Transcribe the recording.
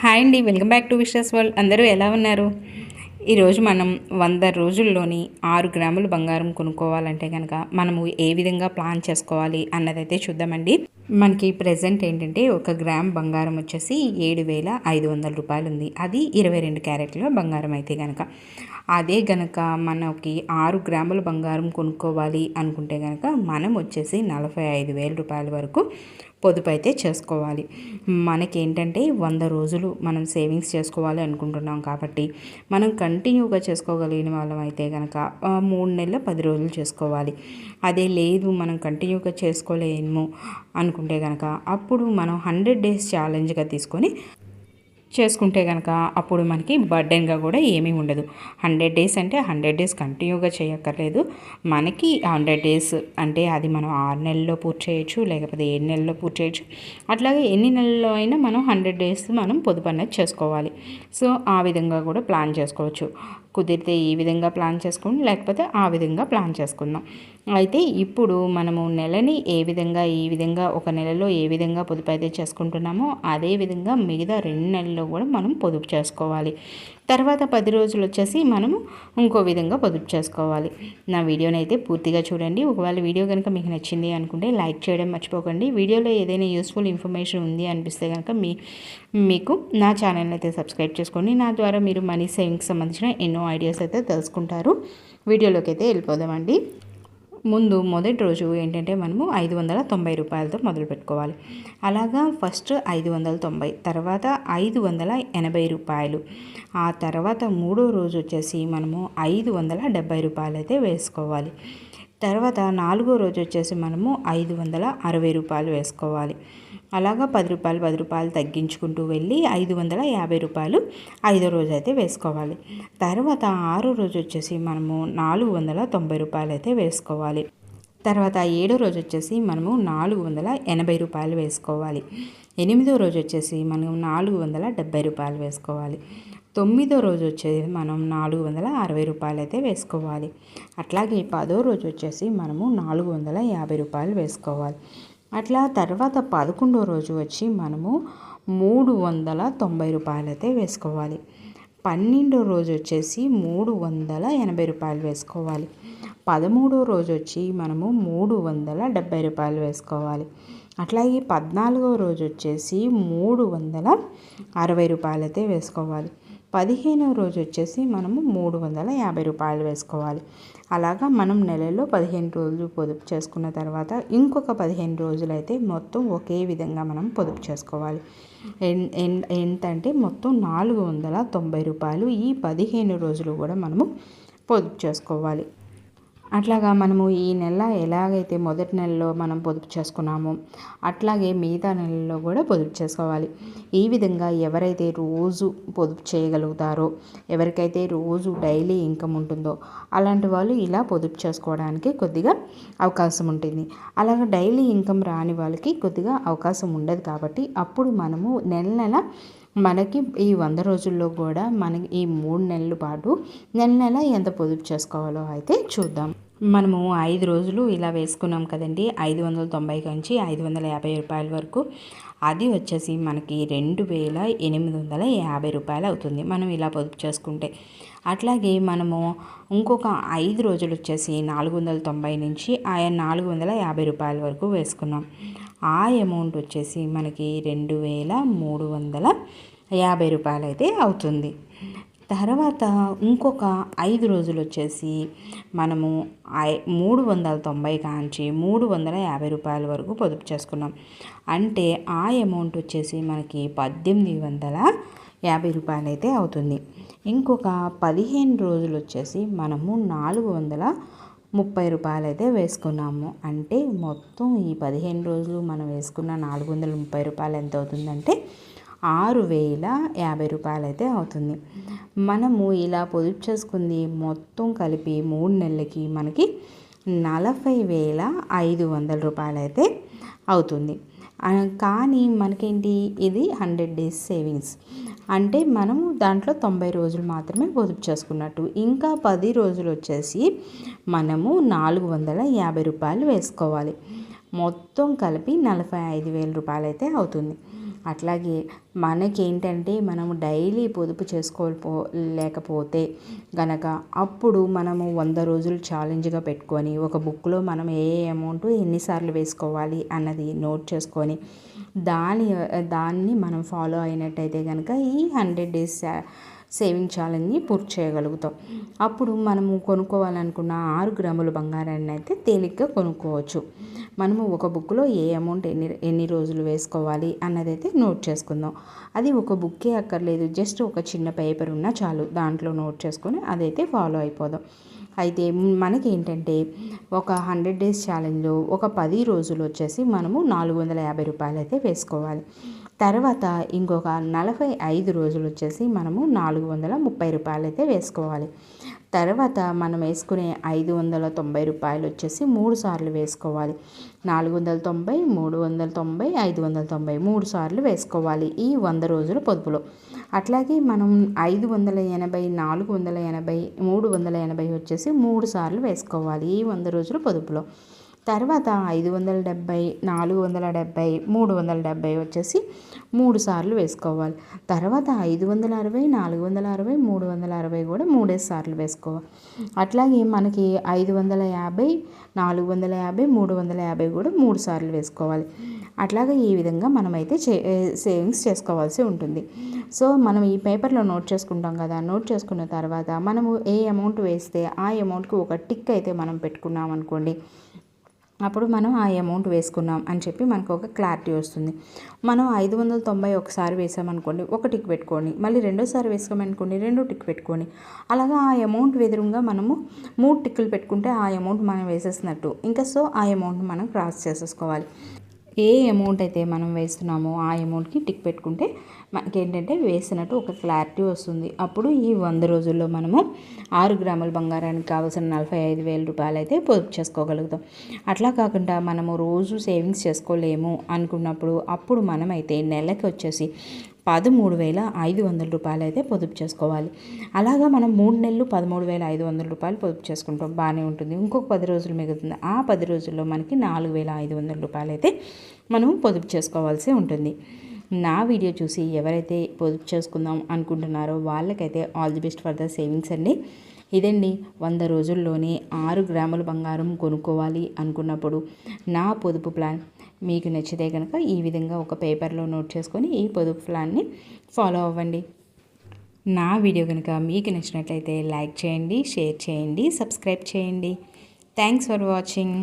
Hi అండి welcome back to wishes world. అందరూ ఎలా ఉన్నారు? ఈరోజు మనం వంద రోజుల్లోని ఆరు గ్రాములు బంగారం కొనుక్కోవాలంటే కనుక మనము ఏ విధంగా ప్లాన్ చేసుకోవాలి అన్నదైతే చూద్దామండి. మనకి ప్రజెంట్ ఏంటంటే ఒక గ్రామ్ బంగారం వచ్చేసి ఏడు వేల ఐదు వందల రూపాయలు ఉంది అది ఇరవై రెండు క్యారెట్ల బంగారం అయితే కనుక అదే గనక మనకి ఆరు గ్రాముల బంగారం కొనుక్కోవాలి అనుకుంటే కనుక మనం వచ్చేసి నలభై ఐదు వేల రూపాయల వరకు పొదుపు అయితే చేసుకోవాలి. మనకేంటంటే వంద రోజులు మనం సేవింగ్స్ చేసుకోవాలి అనుకుంటున్నాం కాబట్టి మనం కంటిన్యూగా చేసుకోగలిగిన వాళ్ళం అయితే కనుక మూడు నెలల పది రోజులు చేసుకోవాలి. అదే లేదు మనం కంటిన్యూగా చేసుకోలేము అనుకుంటే కనుక అప్పుడు మనం హండ్రెడ్ డేస్ ఛాలెంజ్గా తీసుకొని చేసుకుంటే కనుక అప్పుడు మనకి బర్డెన్గా కూడా ఏమీ ఉండదు. హండ్రెడ్ డేస్ అంటే హండ్రెడ్ డేస్ కంటిన్యూగా చేయక్కర్లేదు. మనకి హండ్రెడ్ డేస్ అంటే అది మనం ఆరు నెలల్లో పూర్తి చేయొచ్చు లేకపోతే ఏడు నెలల్లో పూర్తి చేయొచ్చు. అట్లాగే ఎన్ని నెలల్లో అయినా మనం హండ్రెడ్ డేస్ మనం పొదుపు అనేది చేసుకోవాలి. సో ఆ విధంగా కూడా ప్లాన్ చేసుకోవచ్చు. కుదిరితే ఈ విధంగా ప్లాన్ చేసుకోండి లేకపోతే ఆ విధంగా ప్లాన్ చేసుకుందాం. అయితే ఇప్పుడు మనము నెలని ఏ విధంగా ఈ విధంగా ఒక నెలలో ఏ విధంగా పొదుపు అయితే చేసుకుంటున్నామో అదే విధంగా మిగతా రెండు నెలల్లో కూడా మనం పొదుపు చేసుకోవాలి. తర్వాత పది రోజులు వచ్చేసి మనము ఇంకో విధంగా పొదుపు చేసుకోవాలి. నా వీడియోని అయితే పూర్తిగా చూడండి. ఒకవేళ వీడియో కనుక మీకు నచ్చింది అనుకుంటే లైక్ చేయడం మర్చిపోకండి. వీడియోలో ఏదైనా యూస్ఫుల్ ఇన్ఫర్మేషన్ ఉంది అనిపిస్తే కనుక మీ మీకు నా ఛానల్ అయితే సబ్స్క్రైబ్ చేసుకోండి. నా ద్వారా మీరు మనీ సేవింగ్స్ సంబంధించిన ఎన్నో ఐడియాస్ అయితే తెలుసుకుంటారు. వీడియోలోకి అయితే వెళ్ళిపోదామండి. ముందు మొదటి రోజు ఏంటంటే మనము ఐదు వందల తొంభై రూపాయలతో మొదలు పెట్టుకోవాలి. అలాగా ఫస్ట్ ఐదు వందల తొంభై తర్వాత ఐదు వందల ఎనభై రూపాయలు. ఆ తర్వాత మూడో రోజు వచ్చేసి మనము ఐదు వందల డెబ్బై రూపాయలు అయితే వేసుకోవాలి. తర్వాత నాలుగో రోజు వచ్చేసి మనము ఐదు వందల అరవై రూపాయలు వేసుకోవాలి. అలాగా పది రూపాయలు పది రూపాయలు తగ్గించుకుంటూ వెళ్ళి ఐదు వందల యాభై రూపాయలు ఐదో రోజు అయితే వేసుకోవాలి. తర్వాత ఆరో రోజు వచ్చేసి మనము నాలుగు వందల తొంభై రూపాయలు అయితే వేసుకోవాలి. తర్వాత ఏడో రోజు వచ్చేసి మనము నాలుగు వందల ఎనభై రూపాయలు వేసుకోవాలి. ఎనిమిదో రోజు వచ్చేసి మనం నాలుగు వందల డెబ్బై రూపాయలు వేసుకోవాలి. తొమ్మిదో రోజు వచ్చేసి మనం నాలుగు వందల అరవై రూపాయలు అయితే వేసుకోవాలి. అట్లాగే పదో రోజు వచ్చేసి మనము నాలుగు వందల యాభై రూపాయలు వేసుకోవాలి. అట్లా తర్వాత పదకొండో రోజు వచ్చి మనము మూడు వందల తొంభై రూపాయలైతే వేసుకోవాలి. పన్నెండో రోజు వచ్చేసి మూడు వందల ఎనభై రూపాయలు వేసుకోవాలి. పదమూడో రోజు వచ్చి మనము మూడు వందల డెబ్బై రూపాయలు వేసుకోవాలి. అట్లాగే పద్నాలుగో రోజు వచ్చేసి మూడు వందల అరవై రూపాయలైతే వేసుకోవాలి. పదిహేనవ రోజు వచ్చేసి మనము మూడు వందల యాభై రూపాయలు వేసుకోవాలి. అలాగా మనం నెలలో పదిహేను రోజులు పొదుపు చేసుకున్న తర్వాత ఇంకొక పదిహేను రోజులు అయితే మొత్తం ఒకే విధంగా మనం పొదుపు చేసుకోవాలి. ఎంతంటే మొత్తం నాలుగు వందల తొంభై రూపాయలు ఈ పదిహేను రోజులు కూడా మనము పొదుపు చేసుకోవాలి. అట్లాగా మనము ఈ నెల ఎలాగైతే మొదటి నెలలో మనం పొదుపు చేసుకున్నామో అట్లాగే మిగతా నెలల్లో కూడా పొదుపు చేసుకోవాలి. ఈ విధంగా ఎవరైతే రోజు పొదుపు చేయగలుగుతారో ఎవరికైతే రోజు డైలీ ఇన్కమ్ ఉంటుందో అలాంటి వాళ్ళు ఇలా పొదుపు చేసుకోవడానికి కొద్దిగా అవకాశం ఉంటుంది. అలాగే డైలీ ఇన్కమ్ రాని వాళ్ళకి కొద్దిగా అవకాశం ఉండదు కాబట్టి అప్పుడు మనము నెల నెల మనకి ఈ వంద రోజుల్లో కూడా మనకి ఈ మూడు నెలల పాటు నెల నెల ఎంత పొదుపు చేసుకోవాలో అయితే చూద్దాం. మనము ఐదు రోజులు ఇలా వేసుకున్నాం కదండి. ఐదు వందల తొంభై నుంచి ఐదు వందల యాభై రూపాయల వరకు. అది వచ్చేసి మనకి రెండు వేల ఎనిమిది వందల యాభై రూపాయలు అవుతుంది. మనం ఇలా పొదుపు చేసుకుంటే. అట్లాగే మనము ఇంకొక ఐదు రోజులు వచ్చేసి నాలుగు వందల తొంభై నుంచి ఆయా నాలుగు వందల యాభై రూపాయల వరకు వేసుకున్నాం. ఆ అమౌంట్ వచ్చేసి మనకి రెండు వేల మూడు వందల యాభై రూపాయలు అయితే అవుతుంది. తర్వాత ఇంకొక ఐదు రోజులు వచ్చేసి మనము ఐ మూడు వందల తొంభై కాంచి మూడు వందల యాభై రూపాయల వరకు పొదుపు చేసుకున్నాం. అంటే ఆ అమౌంట్ వచ్చేసి మనకి పద్దెనిమిది వందల యాభై రూపాయలు అయితే అవుతుంది. ఇంకొక పదిహేను రోజులు వచ్చేసి మనము నాలుగు వందల ముప్పై రూపాయలు అయితే వేసుకున్నాము. అంటే మొత్తం ఈ పదిహేను రోజులు మనం వేసుకున్న నాలుగు వందల ముప్పై రూపాయలు ఎంత అవుతుందంటే ఆరు వేల యాభై రూపాయలు అయితే అవుతుంది. మనము ఇలా పొదుపు చేసుకుంది మొత్తం కలిపి మూడు నెలలకి మనకి నలభై వేల ఐదు వందల రూపాయలు అయితే అవుతుంది కానీ మనకేంటి? ఇది హండ్రెడ్ డేస్ సేవింగ్స్. అంటే మనము దాంట్లో తొంభై రోజులు మాత్రమే పొదుపు చేసుకున్నట్టు. ఇంకా పది రోజులు వచ్చేసి మనము నాలుగు వందల యాభై రూపాయలు వేసుకోవాలి. మొత్తం కలిపి నలభై ఐదు వేల రూపాయలు అయితే అవుతుంది. అట్లాగే మనకేంటంటే మనము డైలీ పొదుపు చేసుకోపో లేకపోతే గనక అప్పుడు మనము వంద రోజులు ఛాలెంజ్గా పెట్టుకొని ఒక బుక్లో మనం ఏ అమౌంట్ ఎన్నిసార్లు వేసుకోవాలి అన్నది నోట్ చేసుకొని దాని దాన్ని మనం ఫాలో అయినట్టయితే కనుక ఈ హండ్రెడ్ డేస్ సేవింగ్ ఛాలెంజ్ని పూర్తి చేయగలుగుతాం. అప్పుడు మనము కొనుక్కోవాలనుకున్న ఆరు గ్రాముల బంగారాన్ని అయితే తేలిగ్గా కొనుక్కోవచ్చు. మనము ఒక బుక్లో ఏ అమౌంట్ ఎన్ని ఎన్ని రోజులు వేసుకోవాలి అన్నదైతే నోట్ చేసుకుందాం. అది ఒక బుక్కే అక్కర్లేదు. జస్ట్ ఒక చిన్న పేపర్ ఉన్నా చాలు. దాంట్లో నోట్ చేసుకొని అదైతే ఫాలో అయిపోదాం. అయితే మనకి ఏంటంటే ఒక హండ్రెడ్ డేస్ ఛాలెంజ్లో ఒక పది రోజులు వచ్చేసి మనము నాలుగు వందల యాభై రూపాయలు అయితే వేసుకోవాలి. తర్వాత ఇంకొక నలభై ఐదు రోజులు వచ్చేసి మనము నాలుగు వందల ముప్పై రూపాయలు అయితే వేసుకోవాలి. తర్వాత మనం వేసుకునే ఐదు వందల తొంభై రూపాయలు వచ్చేసి మూడు సార్లు వేసుకోవాలి. నాలుగు వందల తొంభై మూడు వందల తొంభై ఐదు వందల తొంభై మూడు సార్లు వేసుకోవాలి ఈ వంద రోజుల పొదుపులో. అట్లాగే మనం ఐదు వందల ఎనభై నాలుగు వందల ఎనభై మూడు వందల ఎనభై వచ్చేసి మూడు సార్లు వేసుకోవాలి ఈ వంద రోజుల పొదుపులో. తర్వాత ఐదు వందల డెబ్బై నాలుగు వందల డెబ్బై మూడు వందల డెబ్బై వచ్చేసి మూడు సార్లు వేసుకోవాలి. తర్వాత ఐదు వందల అరవై నాలుగు వందల అరవై మూడు వందల అరవై కూడా మూడే సార్లు వేసుకోవాలి. అట్లాగే మనకి ఐదు వందల యాభై నాలుగు వందల యాభై మూడు వందల యాభై కూడా మూడు సార్లు వేసుకోవాలి. అట్లాగే ఈ విధంగా మనమైతే చే సేవింగ్స్ చేసుకోవాల్సి ఉంటుంది. సో మనం ఈ పేపర్లో నోట్ చేసుకుంటాం కదా నోట్ చేసుకున్న తర్వాత మనము ఏ అమౌంట్ వేస్తే ఆ అమౌంట్కి ఒక టిక్ అయితే మనం పెట్టుకున్నాం అనుకోండి అప్పుడు మనం ఆ అమౌంట్ వేసుకున్నాం అని చెప్పి మనకు ఒక క్లారిటీ వస్తుంది. మనం ఐదు వందల తొంభై ఒకసారి వేసామనుకోండి ఒక టిక్ పెట్టుకోండి మళ్ళీ రెండోసారి వేసుకోమనుకోండి రెండో టిక్ పెట్టుకోండి అలాగా ఆ అమౌంట్ ఎదురుగా మనము మూడు టిక్కులు పెట్టుకుంటే ఆ అమౌంట్ మనం వేసేసినట్టు. ఇంకా సో ఆ అమౌంట్ మనం క్రాస్ చేసేసుకోవాలి. ఏ అమౌంట్ అయితే మనం వేస్తున్నామో ఆ అమౌంట్కి టిక్ పెట్టుకుంటే మనకి ఏంటంటే వేసినట్టు ఒక క్లారిటీ వస్తుంది. అప్పుడు ఈ వంద రోజుల్లో మనము ఆరు గ్రాముల బంగారానికి కావాల్సిన నలభై ఐదు వేల రూపాయలు అయితే పొదుపు చేసుకోగలుగుతాం. అట్లా కాకుండా మనము రోజు సేవింగ్స్ చేసుకోలేము అనుకున్నప్పుడు అప్పుడు మనమైతే నెలకి వచ్చేసి పదమూడు వేల ఐదు వందల రూపాయలు అయితే పొదుపు చేసుకోవాలి. అలాగా మనం మూడు నెలలు పదమూడు వేల ఐదు వందల రూపాయలు పొదుపు చేసుకుంటాం. బాగానే ఉంటుంది. ఇంకొక పది రోజులు మిగులుతుంది. ఆ పది రోజుల్లో మనకి నాలుగు వేల ఐదు వందల రూపాయలు అయితే మనం పొదుపు చేసుకోవాల్సి ఉంటుంది. నా వీడియో చూసి ఎవరైతే పొదుపు చేసుకుందాం అనుకుంటున్నారో వాళ్ళకైతే all the best for the savings అండి. ఇదండి. వంద రోజుల్లోనే ఆరు గ్రాముల బంగారం కొనుక్కోవాలి అనుకున్నప్పుడు నా పొదుపు ప్లాన్. మీకు నచ్చితే కనుక ఈ విధంగా ఒక పేపర్లో నోట్ చేసుకొని ఈ పొదుపు ప్లాన్ని ఫాలో అవ్వండి. నా వీడియో కనుక మీకు నచ్చినట్లయితే లైక్ చేయండి షేర్ చేయండి సబ్స్క్రైబ్ చేయండి. Thanks for watching.